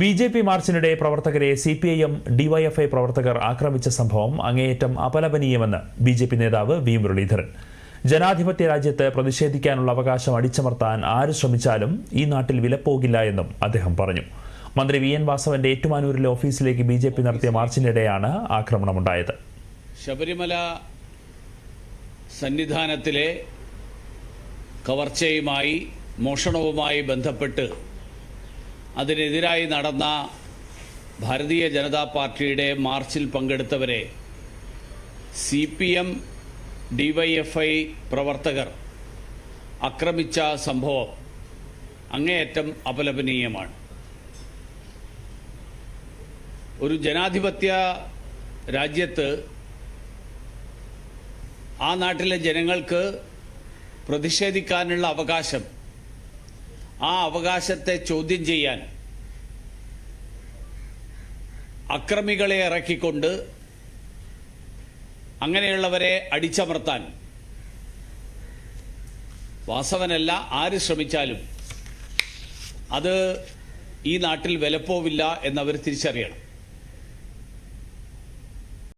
B J P മാർച്ചിനിടെ പ്രവർത്തകരെ C P I M DYFI പ്രവർത്തകർ ആക്രമിച്ച സംഭവം അങ്ങേയറ്റം അപലപനീയമെന്ന് ബി ജെ പി നേതാവ് വി മുരളീധരൻ. ജനാധിപത്യ രാജ്യത്ത് പ്രതിഷേധിക്കാനുള്ള അവകാശം അടിച്ചമർത്താൻ ആര് ശ്രമിച്ചാലും ഈ നാട്ടിൽ വിലപ്പോകില്ല എന്നും അദ്ദേഹം പറഞ്ഞു. മന്ത്രി വി എൻ വാസവന്റെ ഏറ്റുമാനൂരിലെ ഓഫീസിലേക്ക് ബി ജെ പി നടത്തിയ മാർച്ചിനിടെയാണ് ആക്രമണമുണ്ടായത്. ശബരിമല സന്നിധാനത്തിലെ കവർച്ചയുമായി മോഷണവുമായി ബന്ധപ്പെട്ട് അതിനെതിരായി നടന്ന ഭാരതീയ ജനതാ പാർട്ടിയുടെ മാർച്ചിൽ പങ്കെടുത്തവരെ സി പി എം ഡിവൈഎഫ്ഐ പ്രവർത്തകർ ആക്രമിച്ച സംഭവം അങ്ങേയറ്റം അപലപനീയമാണ്. ഒരു ജനാധിപത്യ രാജ്യത്ത് ആ നാട്ടിലെ ജനങ്ങൾക്ക് പ്രതിഷേധിക്കാനുള്ള അവകാശം ആ അവകാശത്തെ ചോദ്യം ചെയ്യാൻ അക്രമികളെ ഇറക്കിക്കൊണ്ട് അങ്ങനെയുള്ളവരെ അടിച്ചമർത്താൻ വാസവനല്ല ആര് ശ്രമിച്ചാലും അത് ഈ നാട്ടിൽ വിലപ്പോവില്ല എന്നവർ തിരിച്ചറിയണം.